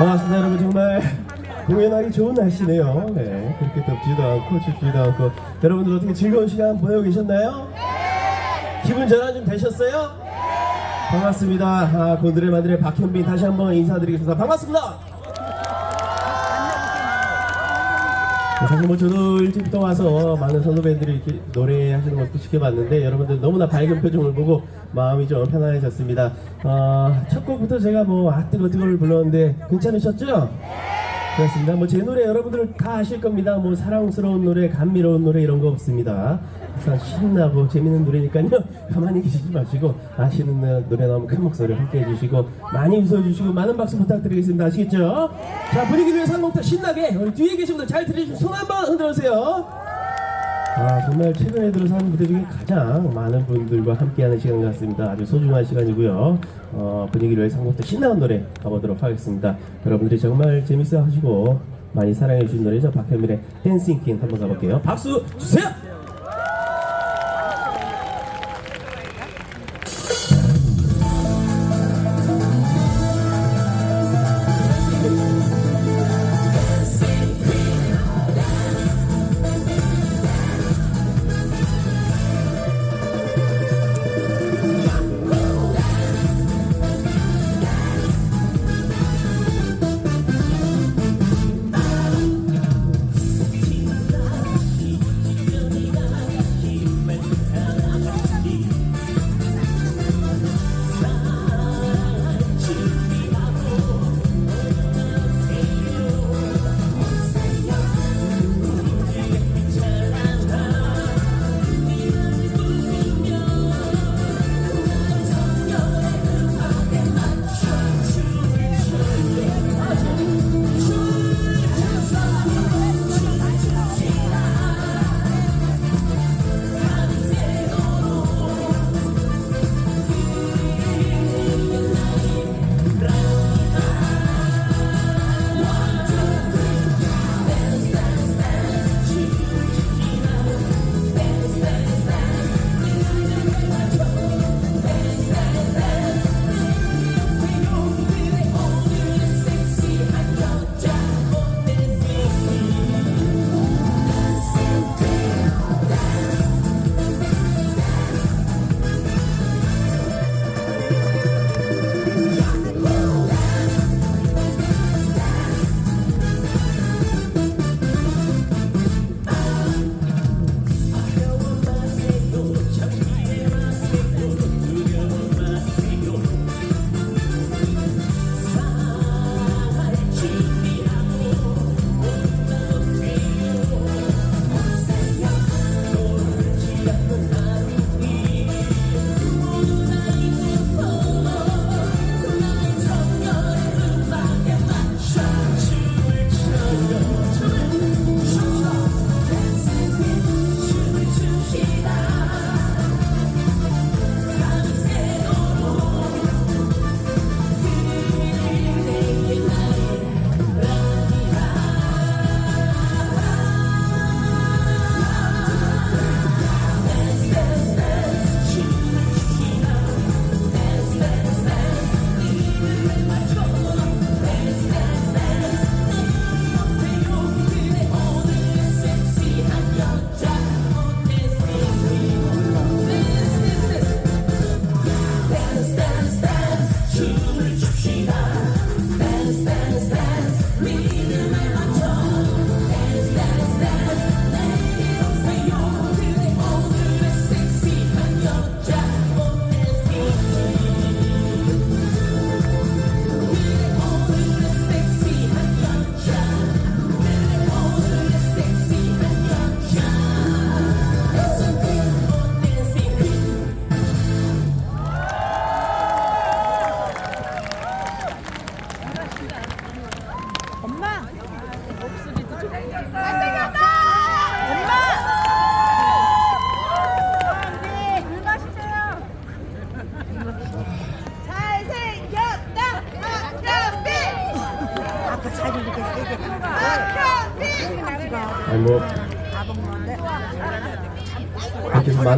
반갑습니다 여러분. 정말 공연하기 좋은 날씨네요. 네 그렇게 덥지도 않고 춥지도 않고. 여러분들 어떻게 즐거운 시간 보내고 계셨나요? 기분 전환 좀 되셨어요? 반갑습니다. 아, 곤드레 마드레 박현빈 다시 한번 인사드리겠습니다. 반갑습니다 네, 사실 뭐 저도 일찍부터 와서 많은 선후배들이 이렇게 노래하시는 것도 지켜봤는데 여러분들 너무나 밝은 표정을 보고 마음이 좀 편안해졌습니다. 어, 첫 곡부터 제가 뭐 아 뜨거 뜨거를 불렀는데 괜찮으셨죠? 그렇습니다. 뭐 제 노래 여러분들 다 아실 겁니다. 뭐 사랑스러운 노래, 감미로운 노래 이런 거 없습니다. 항상 신나고 재밌는 노래니까요. 가만히 계시지 마시고 아시는 노- 노래 나오면 큰 목소리로 함께 해주시고 많이 웃어주시고 많은 박수 부탁드리겠습니다. 아시겠죠? 자 분위기 곡더 신나게 우리 뒤에 계신 분들 잘 들으시고 손 한번 흔들어주세요. 아 정말 최근에 들어서 한 무대 중에 가장 많은 분들과 함께하는 시간 같습니다. 아주 소중한 시간이고요. 어, 분위기를 곡더 신나는 노래 가보도록 하겠습니다. 여러분들이 정말 재밌어 하시고 많이 사랑해 주신 노래죠. 박현민의 댄싱 퀸 한번 가볼게요. 박수 주세요.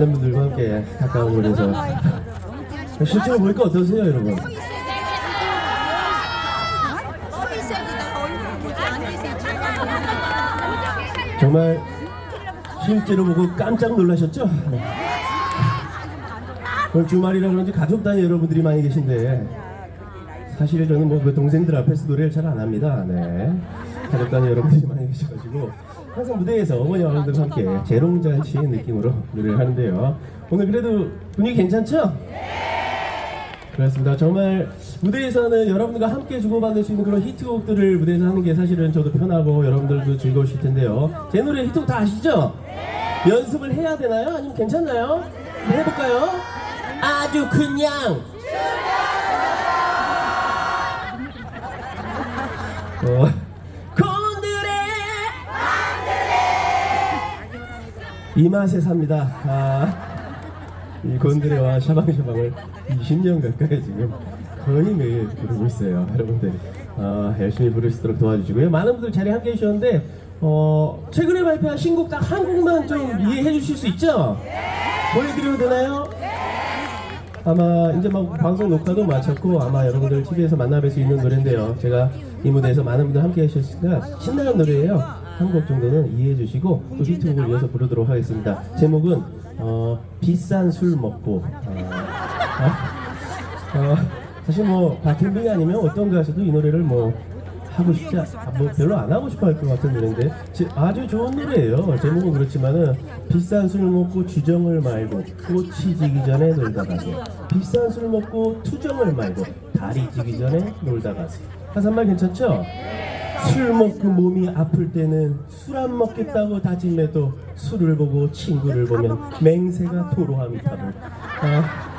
많은 분들과 함께 가까운 곳에서 실제로 보니까 어떠세요 여러분? 정말 실제로 보고 깜짝 놀라셨죠? 네. 오늘 주말이라 그런지 가족 단위 여러분들이 많이 계신데 사실 저는 뭐그 동생들 앞에서 노래를 잘 안 합니다. 네. 가족 단위 여러분들이 많이 계셔가지고 항상 무대에서 어머니 어른들과 함께 재롱잔 치의 느낌으로 노래를 하는데요. 오늘 그래도 분위기 괜찮죠? 그렇습니다. 정말 무대에서는 여러분들과 함께 주고받을 수 있는 그런 히트곡들을 무대에서 하는 게 사실은 저도 편하고 여러분들도 즐거우실 텐데요. 제 노래 히트곡 다 아시죠? 연습을 해야 되나요? 아니면 괜찮나요? 해볼까요? 아주 그냥 어, 이 맛에 삽니다. 아, 이 곤드레와 샤방샤방을 20년 가까이 지금 거의 매일 부르고 있어요. 여러분들 어, 열심히 부를 수 있도록 도와주시고요. 많은 분들 자리에 함께 해주셨는데 어, 최근에 발표한 신곡 딱 한 곡만 좀 이해해 주실 수 있죠? 보여드려도 되나요? 아마 이제 막 방송 녹화도 마쳤고 아마 여러분들 TV에서 만나뵐 수 있는 노래인데요. 제가 이 무대에서 많은 분들 함께 하셨으니까 신나는 노래예요. 한 곡 정도는 이해해 주시고 또 히트곡을 이어서 부르도록 하겠습니다. 제목은 어, 비싼 술 먹고 어, 어, 어, 사실 뭐 바텐딩 아니면 어떤 가수도 이 노래를 뭐 하고 싶지 않, 아, 뭐 별로 안 하고 싶어 할 것 같은 노래인데 제- 아주 좋은 노래예요. 제목은 그렇지만은 비싼 술 먹고 주정을 말고 꽃이 지기 전에 놀다 가세요. 비싼 술 먹고 투정을 말고 다리 지기 전에 놀다 가세요. 가사말 괜찮죠? 술 먹고 몸이 아플 때는 술 안 먹겠다고 다짐해도 술을 보고 친구를 보면 맹세가 타고 아,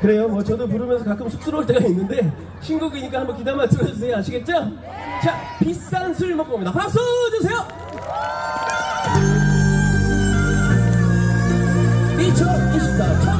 그래요. 뭐 저도 부르면서 가끔 쑥스러울 때가 있는데 신곡이니까 한번 기다만 들어주세요. 아시겠죠? 자, 비싼 술 먹고 옵니다. 박수 주세요. 2024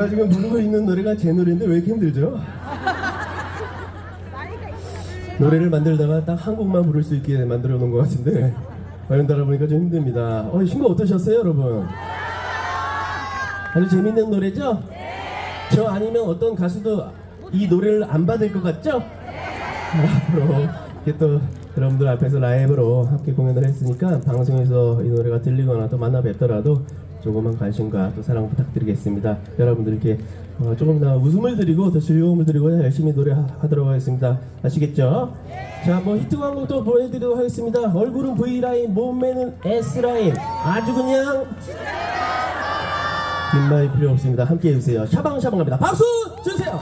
제가 지금 부르고 있는 노래가 제 노래인데 왜 이렇게 힘들죠? 노래를 만들다가 딱 한 곡만 부를 수 있게 만들어 놓은 것 같은데 연달아 보니까 좀 힘듭니다. 어, 신곡 어떠셨어요, 여러분? 아주 재밌는 노래죠? 저 아니면 어떤 가수도 이 노래를 안 받을 것 같죠? 앞으로 이렇게 또 여러분들 앞에서 라이브로 함께 공연을 했으니까 방송에서 이 노래가 들리거나 또 만나 뵙더라도 조금만 관심과 또 사랑 부탁드리겠습니다. 여러분들께 어, 조금 더 웃음을 드리고 더 즐거움을 드리고 열심히 노래하도록 하겠습니다. 아시겠죠? 자, 뭐 히트 광고 또 보여드리도록 하겠습니다. 얼굴은 V 라인, 몸매는 S 라인. 아주 그냥 긴말 필요 없습니다. 함께 해주세요. 샤방샤방합니다. 박수 주세요.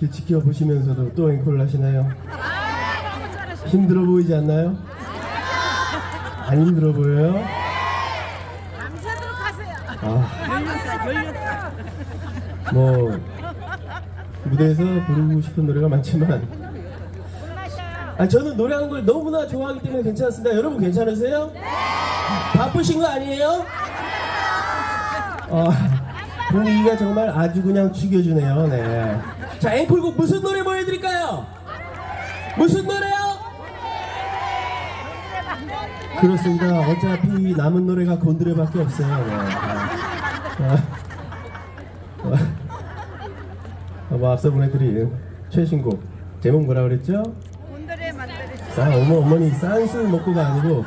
이렇게 지켜보시면서도 또 앵콜을 하시나요? 힘들어 보이지 않나요? 안 힘들어 보여요? 밤새도록 하세요. 아, 뭐 무대에서 부르고 싶은 노래가 많지만 아, 저는 노래하는 걸 너무나 좋아하기 때문에 괜찮습니다. 여러분 괜찮으세요? 바쁘신 거 아니에요? 어, 분위기가 정말 아주 그냥 죽여주네요. 네. 자, 앵콜곡 무슨 노래 보여드릴까요? 무슨 노래요? 그렇습니다. 어차피 남은 노래가 곤드레밖에 없어요. 네. 아, 뭐 앞서 보내드린 최신곡 제목 뭐라 그랬죠? 곤드레 만들어. 아 어머 어머니 싼 술 먹고가 아니고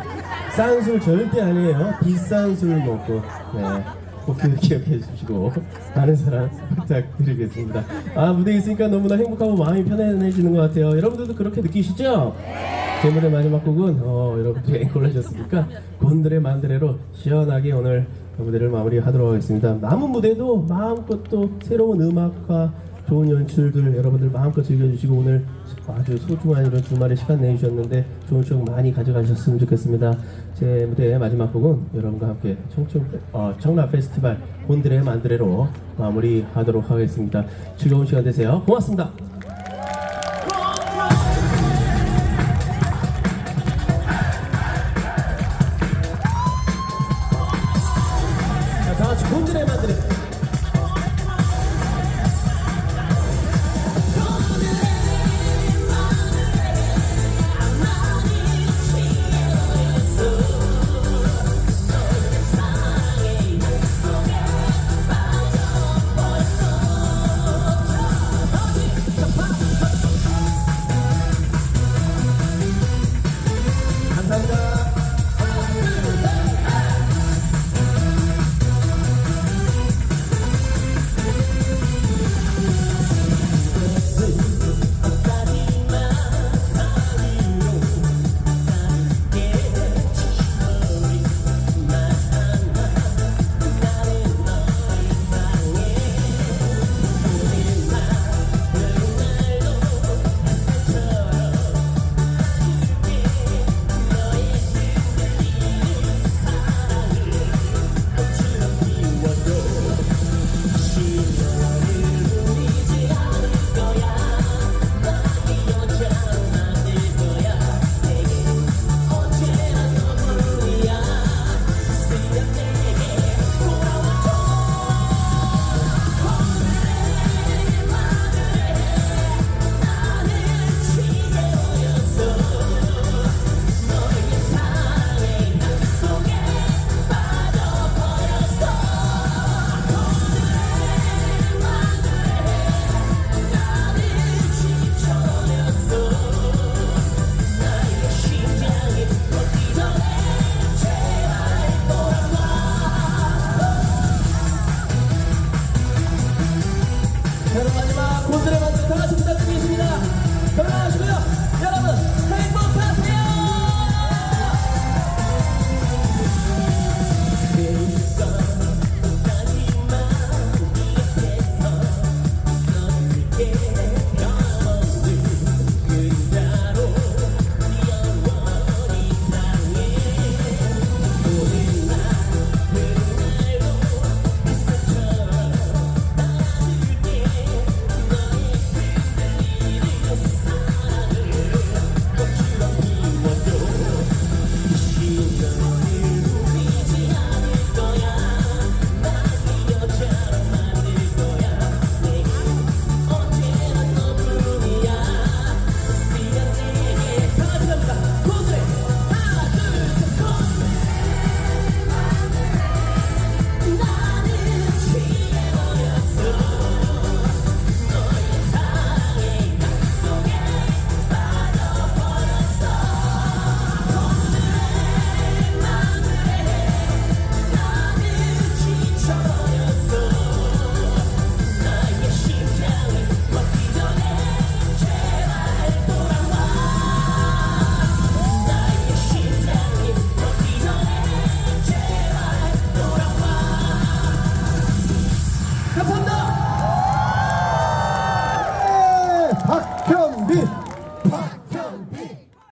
싼 술 절대 아니에요. 비싼 술 먹고. 네. 꼭 기- 기억해 주시고 많은 사랑 부탁드리겠습니다. 아 무대에 있으니까 너무나 행복하고 마음이 편안해지는 것 같아요. 여러분들도 그렇게 느끼시죠? 제 무대 마지막 곡은 어, 여러분들 앵콜 하셨으니까 곤드레 만드레로 시원하게 오늘 무대를 마무리하도록 하겠습니다. 남은 무대도 마음껏 또 새로운 음악과 좋은 연출들 여러분들 마음껏 즐겨주시고 오늘 아주 소중한 이런 주말에 시간 내주셨는데 좋은 추억 많이 가져가셨으면 좋겠습니다. 제 무대의 마지막 곡은 여러분과 함께 청춘 어, 청라 페스티벌 곤드레 만드레로 마무리하도록 하겠습니다. 즐거운 시간 되세요. 고맙습니다.